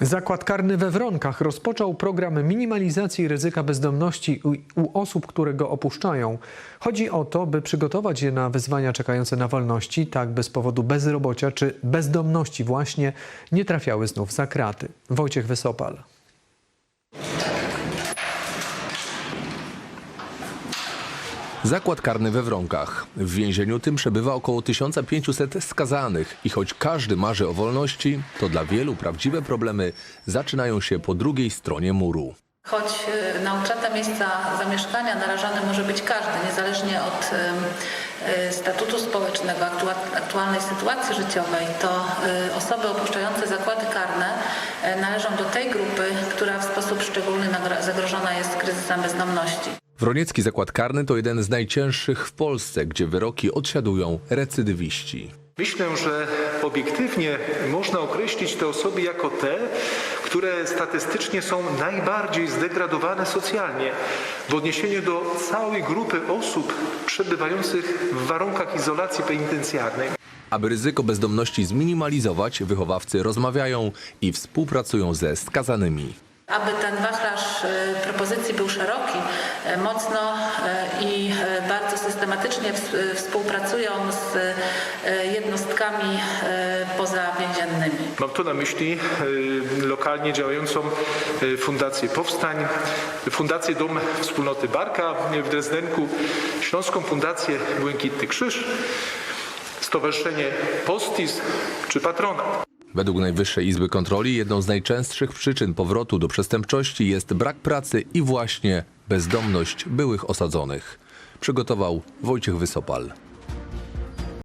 Zakład karny we Wronkach rozpoczął program minimalizacji ryzyka bezdomności u, osób, które go opuszczają. Chodzi o to, by przygotować je na wyzwania czekające na wolności, tak by z powodu bezrobocia czy bezdomności właśnie nie trafiały znów za kraty. Wojciech Wysopal. Zakład karny we Wronkach. W więzieniu tym przebywa około 1500 skazanych i choć każdy marzy o wolności, to dla wielu prawdziwe problemy zaczynają się po drugiej stronie muru. Choć e, na utrata miejsca zamieszkania narażony może być każdy, niezależnie od e, statutu społecznego, aktua- aktualnej sytuacji życiowej, to e, osoby opuszczające zakłady karne należą do tej grupy, która w sposób szczególny zagrożona jest kryzysem bezdomności. Wroniecki zakład karny to jeden z najcięższych w Polsce, gdzie wyroki odsiadują recydywiści. Myślę, że obiektywnie można określić te osoby jako te, które statystycznie są najbardziej zdegradowane socjalnie w odniesieniu do całej grupy osób przebywających w warunkach izolacji penitencjarnej. Aby ryzyko bezdomności zminimalizować, wychowawcy rozmawiają i współpracują ze skazanymi. Aby ten wachlarz e, propozycji był szeroki, e, mocno e, i bardzo systematycznie ws- współpracują z jednostkami pozawięziennymi. Mam tu na myśli lokalnie działającą Fundację Powstań, Fundację Dom Wspólnoty Barka w Drezdenku, Śląską Fundację Błękitny Krzyż, Stowarzyszenie Postis czy Patronat. Według Najwyższej Izby Kontroli jedną z najczęstszych przyczyn powrotu do przestępczości jest brak pracy i właśnie bezdomność byłych osadzonych. Przygotował Wojciech Wysopal.